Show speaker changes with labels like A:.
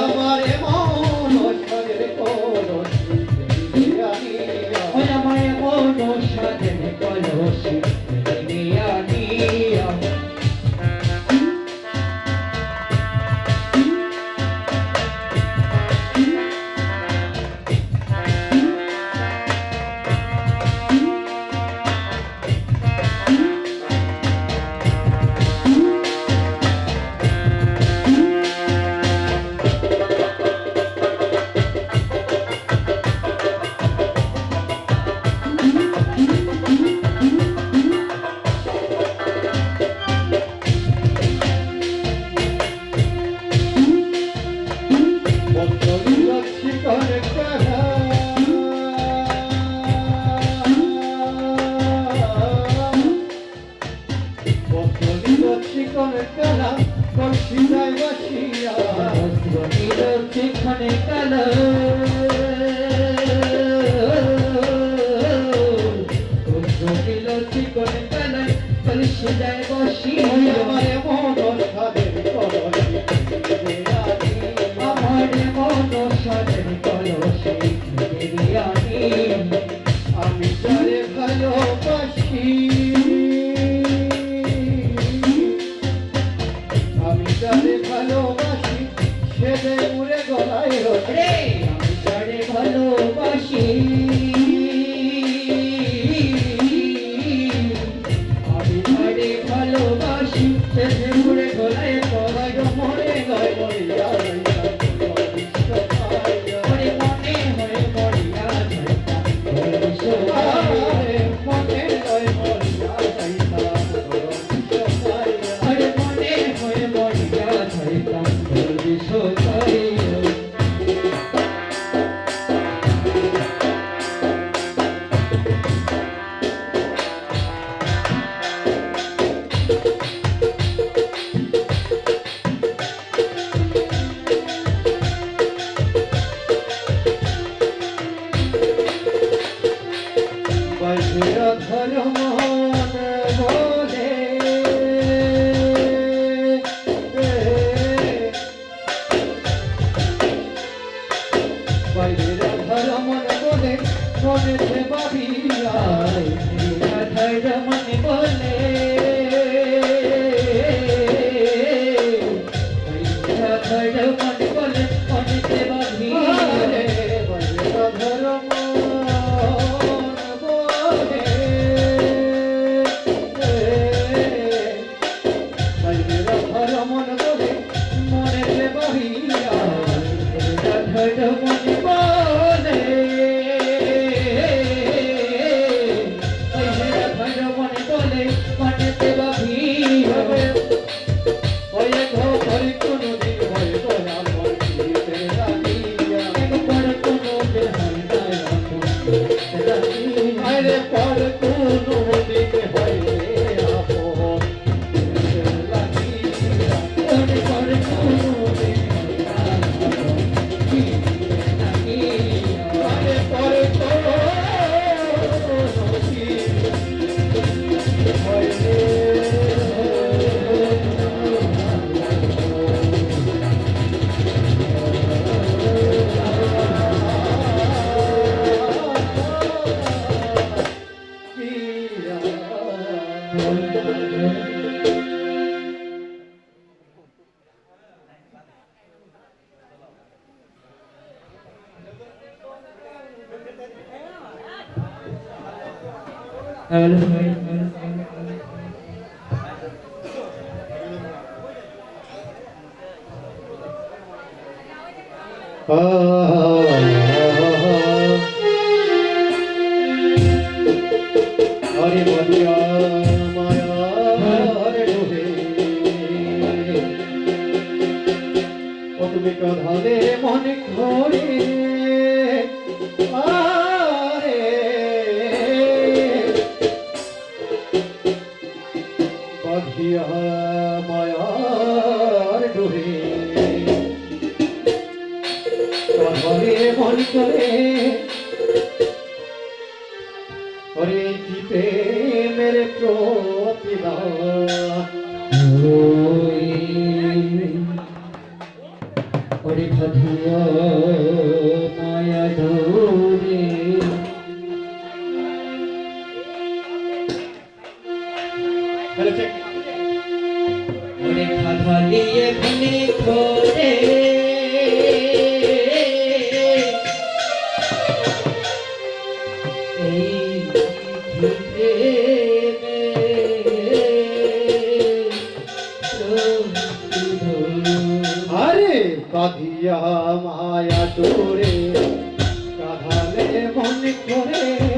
A: আমার রক্ষিকণে কালা বসিলাই বসিয়া রক্ষিকণে কালা। রক্ষিকণে কালা বসিয়া। বাইরে ধর্ম করে করেছে বাড়ি হরে বলিয়া মায়ার ডোহে ও তুমি মনে করি ডোরে
B: Let's take ফেলে খোরে এই
A: আরে কাঁদিয়া মায়া তোরে কাঁধালে মন করে